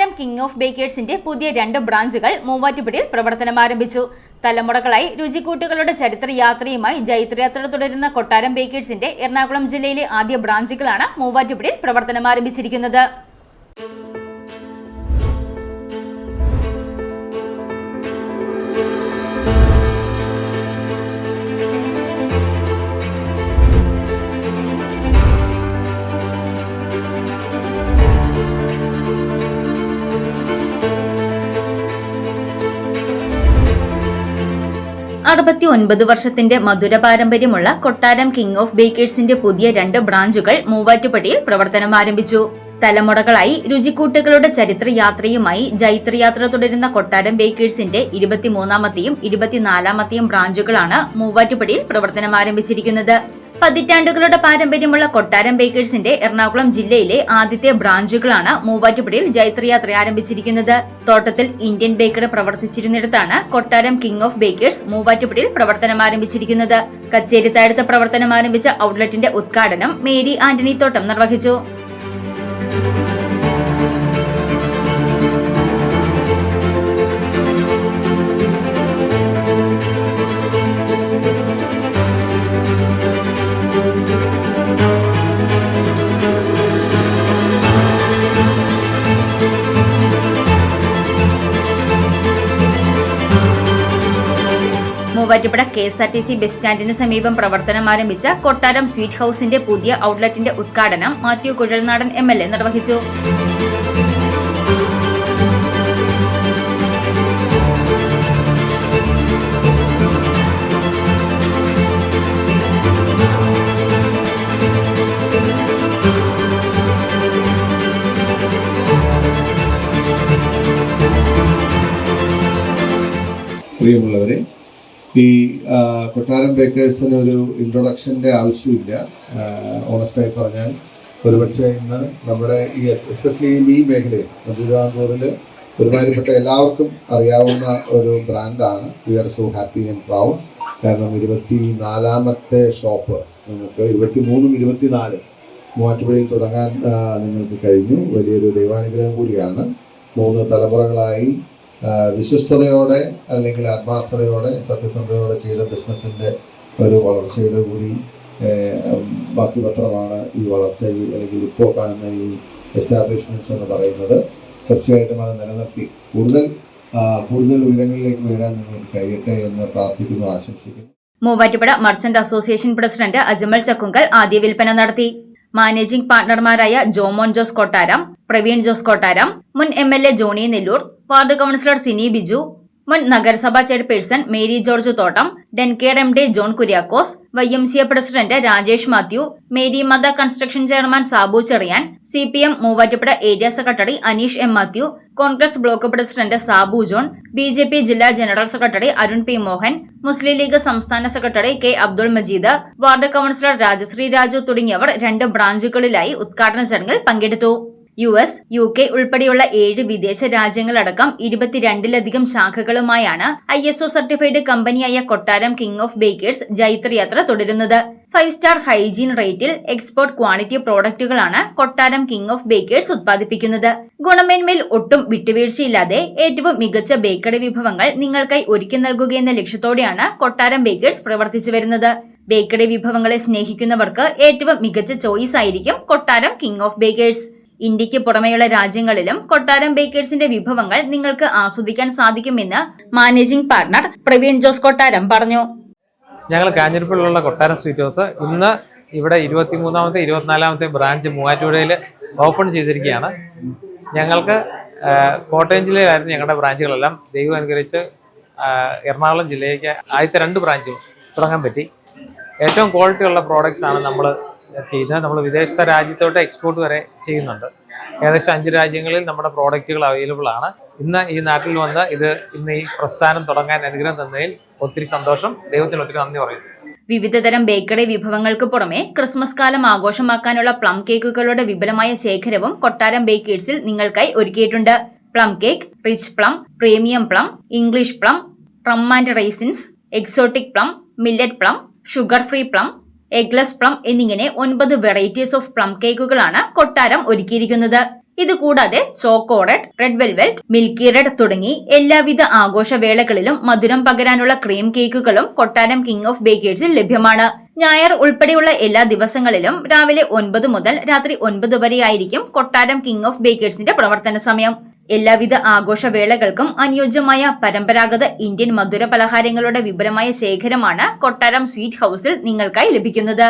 കൊട്ടാരം king of ബേക്കേഴ്സിന്റെ പുതിയ രണ്ട് ബ്രാഞ്ചുകൾ മൂവാറ്റുപുഴയിൽ പ്രവർത്തനം ആരംഭിച്ചു. തലമുറകളായി രുചിക്കൂട്ടുകളുടെ ചരിത്ര യാത്രയുമായി ജൈത്രയാത്ര തുടരുന്ന കൊട്ടാരം ബേക്കേഴ്സിന്റെ എറണാകുളം ജില്ലയിലെ ആദ്യ ബ്രാഞ്ചുകളാണ് മൂവാറ്റുപുഴയിൽ പ്രവർത്തനം ആരംഭിച്ചിരിക്കുന്നത്. അറുപത്തി ഒൻപത് വർഷത്തിന്റെ മധുര പാരമ്പര്യമുള്ള കൊട്ടാരം കിങ് ഓഫ് ബേക്കേഴ്സിന്റെ പുതിയ രണ്ട് ബ്രാഞ്ചുകൾ മൂവാറ്റുപടിയിൽ പ്രവർത്തനം ആരംഭിച്ചു. തലമുറകളായി രുചിക്കൂട്ടുകളുടെ ചരിത്ര യാത്രയുമായി ജൈത്രയാത്ര തുടരുന്ന കൊട്ടാരം ബേക്കേഴ്സിന്റെ ഇരുപത്തിമൂന്നാമത്തെയും ഇരുപത്തിനാലാമത്തെയും ബ്രാഞ്ചുകളാണ് മൂവാറ്റുപടിയിൽ പ്രവർത്തനം ആരംഭിച്ചിരിക്കുന്നത്. പതിറ്റാണ്ടുകളുടെ പാരമ്പര്യമുള്ള കൊട്ടാരം ബേക്കേഴ്സിന്റെ എറണാകുളം ജില്ലയിലെ ആദ്യത്തെ ബ്രാഞ്ചുകളാണ് മൂവാറ്റുപുഴയിൽ ജൈത്രയാത്ര ആരംഭിച്ചിരിക്കുന്നത്. തോട്ടത്തിൽ ഇന്ത്യൻ ബേക്കറി പ്രവർത്തിച്ചിരുന്നിടത്താണ് കൊട്ടാരം കിങ് ഓഫ് ബേക്കേഴ്സ് മൂവാറ്റുപുഴയിൽ പ്രവർത്തനം ആരംഭിച്ചിരിക്കുന്നത്. കച്ചേരിത്താഴത്ത് പ്രവർത്തനം ആരംഭിച്ച ഔട്ട്ലെറ്റിന്റെ ഉദ്ഘാടനം മേരി ആന്റണി തോട്ടം നിർവഹിച്ചു. Muvattupuzha K S R T C bus സ്റ്റാൻഡിന് സമീപം പ്രവർത്തനം ആരംഭിച്ച കൊട്ടാരം സ്വീറ്റ് ഹൌസിന്റെ പുതിയ ഔട്ട്ലെറ്റിന്റെ ഉദ്ഘാടനം Mathew Kuzhalnadan M L A നിർവഹിച്ചു. പ്രിയമുള്ളവരെ ഈ കൊട്ടാരം ബേക്കേഴ്സിന് ഒരു ഇൻട്രൊഡക്ഷന്റെ ആവശ്യമില്ല. ഓണസ്റ്റായി പറഞ്ഞാൽ ഒരുപക്ഷെ ഇന്ന് നമ്മുടെ ഈ എസ്പെഷ്യലി ഈ മേഖലയിൽ തിരുവിതാംകൂറിൽ ഒരുമാതിരിപ്പെട്ട എല്ലാവർക്കും അറിയാവുന്ന ഒരു ബ്രാൻഡാണ് we are so happy and proud കാരണം ഇരുപത്തി നാലാമത്തെ ഷോപ്പ് നിങ്ങൾക്ക് ഇരുപത്തി മൂന്നും ഇരുപത്തിനാലും മൂവാറ്റുപുഴയിൽ തുടങ്ങാൻ നിങ്ങൾക്ക് കഴിഞ്ഞു. വലിയൊരു ദൈവാനുഗ്രഹം കൂടിയാണ്. മൂന്ന് തലമുറകളായി വിശ്വസ്തയോടെ അല്ലെങ്കിൽ ആത്മാർത്ഥതയോടെ സത്യസന്ധതയോടെ ചെയ്ത ബിസിനസ്സിന്റെ ഒരു വളർച്ചയുടെ കൂടി ബാക്കി പത്രമാണ് ഈ വളർച്ച അല്ലെങ്കിൽ ഇപ്പോൾ കാണുന്ന ഈ എസ്റ്റാബ്ലിഷ്മെന്റ്സ് എന്ന് പറയുന്നത്. തീർച്ചയായിട്ടും അത് നിലനിർത്തി. കൂടുതൽ കൂടുതൽ ഉയരങ്ങളിലേക്ക് വരാൻ നിങ്ങൾക്ക് കഴിയട്ടെ എന്ന് പ്രാർത്ഥിക്കുന്നു ആശംസിക്കുന്നു. Muvattupuzha merchant association president Ajmal Chakkungal ആദ്യ വിൽപ്പന നടത്തി. മാനേജിംഗ് പാർട്ണർമാരായ ജോമോൻ ജോസ് കൊട്ടാരം പ്രവീൺ ജോസ് കൊട്ടാരം മുൻ M Johnny Nellur ward councillor Sini Biju മുൻ നഗരസഭാ chairperson Mary George Thottam ഡെൻകേഡ് M D John Kuriakose Y M C A president Rajesh Mathew Mary Matha construction chairman Sabu Cherian C P M Muvattupuzha area secretary Aneesh M Mathew Congress block president Sabu John B J P ജില്ലാ general secretary Arun P Mohan Muslim League സംസ്ഥാന secretary K Abdul Majeed ward councillor Rajashree Raju തുടങ്ങിയവർ രണ്ട് ബ്രാഞ്ചുകളിലായി ഉദ്ഘാടന ചടങ്ങിൽ പങ്കെടുത്തു. U S U K ഉൾപ്പെടെയുള്ള ഏഴ് വിദേശ രാജ്യങ്ങളടക്കം ഇരുപത്തിരണ്ടിലധികം ശാഖകളുമായാണ് ഐ എസ് ഒ സർട്ടിഫൈഡ് കമ്പനിയായ കൊട്ടാരം കിങ് ഓഫ് ബേക്കേഴ്സ് ജൈത്രയാത്ര തുടരുന്നത്. ഫൈവ് സ്റ്റാർ ഹൈജീൻ റേറ്റിൽ എക്സ്പോർട്ട് ക്വാളിറ്റി പ്രോഡക്റ്റുകളാണ് കൊട്ടാരം കിങ് ഓഫ് ബേക്കേഴ്സ് ഉത്പാദിപ്പിക്കുന്നത്. ഗുണമേന്മയിൽ ഒട്ടും വിട്ടുവീഴ്ചയില്ലാതെ ഏറ്റവും മികച്ച ബേക്കറി വിഭവങ്ങൾ നിങ്ങൾക്കായി ഒരുക്കി നൽകുകയെന്ന ലക്ഷ്യത്തോടെയാണ് കൊട്ടാരം ബേക്കേഴ്സ് പ്രവർത്തിച്ചു വരുന്നത്. ബേക്കറി വിഭവങ്ങളെ സ്നേഹിക്കുന്നവർക്ക് ഏറ്റവും മികച്ച ചോയ്സ് ആയിരിക്കും കൊട്ടാരം കിങ് ഓഫ് ബേക്കേഴ്സ് ഇന്ത്യയ്ക്ക് പുറമെയുള്ള രാജ്യങ്ങളിലും കൊട്ടാരം ബേക്കേഴ്സിന്റെ വിഭവങ്ങൾ നിങ്ങൾക്ക് ആസ്വദിക്കാൻ സാധിക്കുമെന്ന് മാനേജിംഗ് പാർട്ണർ പ്രവീൺ ജോസ് കൊട്ടാരം പറഞ്ഞു. ഞങ്ങൾ കാഞ്ഞിരപ്പള്ളിലുള്ള കൊട്ടാരം സ്വീറ്റ് ഹൗസ് ഇന്ന് ഇവിടെ ഇരുപത്തിമൂന്നാമത്തെ ഇരുപത്തിനാലാമത്തെ ബ്രാഞ്ച് മൂവാറ്റുപുഴയിൽ ഓപ്പൺ ചെയ്തിരിക്കുകയാണ്. ഞങ്ങൾക്ക് കോട്ടയം ജില്ലയിലായിരുന്നു ഞങ്ങളുടെ ബ്രാഞ്ചുകളെല്ലാം. ദൈവം അനുകരിച്ച് എറണാകുളം ജില്ലയിലേക്ക് ആദ്യത്തെ രണ്ട് ബ്രാഞ്ചും തുടങ്ങാൻ പറ്റി. ഏറ്റവും ക്വാളിറ്റി ഉള്ള പ്രോഡക്റ്റ്സ് ആണ് നമ്മൾ ചെയ്യുന്നത് നമ്മൾ വിദേശത്തെ രാജ്യത്തോട്ട് എക്സ്പോർട്ട് വരെ ചെയ്യുന്നുണ്ട്. ഏകദേശം അഞ്ച് രാജ്യങ്ങളിൽ നമ്മുടെ പ്രോഡക്റ്റുകൾ അവൈലബിൾ ആണ്. ഇന്ന് ഈ നാട്ടിൽ വന്ന് ഇത് ഇന്ന് ഈ പ്രസ്ഥാനം തുടങ്ങാൻ അനുഗ്രഹം തന്നതിൽ ഒത്തിരി സന്തോഷം. ദൈവത്തിന് ഒത്തിരി നന്ദി പറയുന്നു. വിവിധതരം ബേക്കറി വിഭവങ്ങൾക്ക് പുറമെ ക്രിസ്മസ് കാലം ആഘോഷമാക്കാനുള്ള പ്ലം കേക്കുകളുടെ വിപുലമായ ശേഖരവും കൊട്ടാരം ബേക്കേഴ്സിൽ നിങ്ങൾക്കായി ഒരുക്കിയിട്ടുണ്ട്. Plum cake rich plum premium plum English plum rum and raisins exotic plum millet plum sugar free plum eggless plum എന്നിങ്ങനെ ഒൻപത് വെറൈറ്റീസ് ഓഫ് പ്ലം കേക്കുകളാണ് കൊട്ടാരം ഒരുക്കിയിരിക്കുന്നത്. ഇതുകൂടാതെ ചോക്കോറഡ് റെഡ് വെൽവെറ്റ് മിൽക്കി റെഡ് തുടങ്ങി എല്ലാവിധ ആഘോഷവേളകളിലും മധുരം പകരാനുള്ള ക്രീം കേക്കുകളും കൊട്ടാരം കിങ് ഓഫ് ബേക്കേഴ്സിൽ ലഭ്യമാണ്. ഞായർ ഉൾപ്പെടെയുള്ള എല്ലാ ദിവസങ്ങളിലും രാവിലെ ഒൻപത് മുതൽ രാത്രി ഒൻപത് വരെയായിരിക്കും കൊട്ടാരം കിങ് ഓഫ് ബേക്കേഴ്സിന്റെ പ്രവർത്തന സമയം. എല്ലാവിധ ആഘോഷവേളകൾക്കും അനുയോജ്യമായ പരമ്പരാഗത ഇന്ത്യൻ മധുര പലഹാരങ്ങളുടെ വിപുലമായ ശേഖരമാണ് കൊട്ടാരം സ്വീറ്റ് ഹൌസിൽ നിങ്ങൾക്കായി ലഭിക്കുന്നത്.